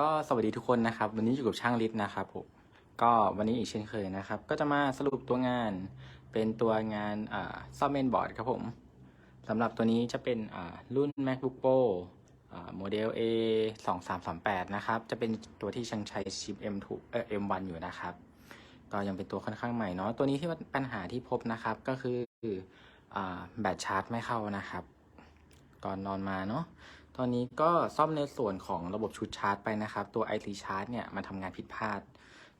ก็สวัสดีทุกคนนะครับ วันนี้อยู่กับช่างฤทธิ์นะครับผมก็วันนี้อีกเช่นเคยนะครับ ก็จะมาสรุปตัวงานเป็นตัวงานอ่าซ่อมเมนบอร์ดครับผมสำหรับตัวนี้จะเป็นรุ่น MacBook Pro อ่าโมเดล A 2 3 3 8นะครับ จะเป็นตัวที่ยังใช้ชิป M2 เอ่อ M1 อยู่นะครับ ก็ยังเป็นตัวค่อนข้างใหม่เนาะตัวนี้ที่ว่าปัญหาที่พบนะครับก็คืออแบตชาร์จไม่เข้านะครับ ก่อนนอนมาเนาะ ตอนนี้ก็ซ่อมในส่วนของระบบชุดชาร์จไปนะครับ ตัว IC ชาร์จเนี่ยมันทำงานผิดพลาด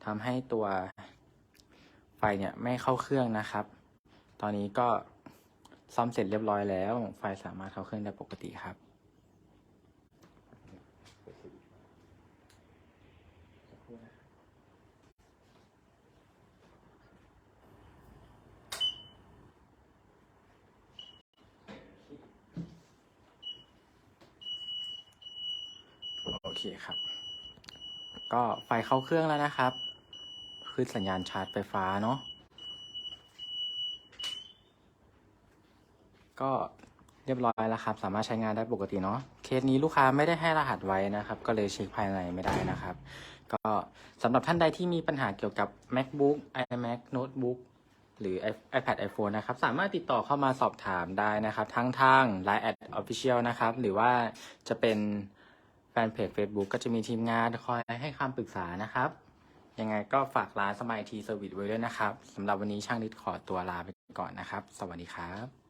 ทำให้ตัวไฟเนี่ยไม่เข้าเครื่องนะครับ ตอนนี้ก็ซ่อมเสร็จเรียบร้อยแล้ว ไฟสามารถเข้าเครื่องได้ปกติครับโอ เคครับ ก็ไฟเข้าเครื่องแล้วนะครับคือสัญญาณชาร์จไฟฟ้าเนาะก็เรียบร้อยแล้วครับ สามารถใช้งานได้ปกติเนาะเคสนี้ลูกค้าไม่ได้ให้รหัสไว้นะครับ ก็เลยเช็คภายในไม่ได้นะครับ ก็สำหรับท่านใดที่มีปัญหาเกี่ยวกับ macbook imac notebook หรือ iPad iPhone นะครับ สามารถติดต่อเข้ามาสอบถามได้นะครับ ทั้งทาง Line at Official นะครับ หรือว่าจะเป็น แฟนเพจ Facebook ก็จะมีทีมงานคอยให้คำปรึกษานะครับ ยังไงก็ฝากร้านสมัยทีเซอร์วิสไว้ด้วยนะครับสำหรับวันนี้ช่างนิดขอตัวลาไปก่อนนะครับ สวัสดีครับ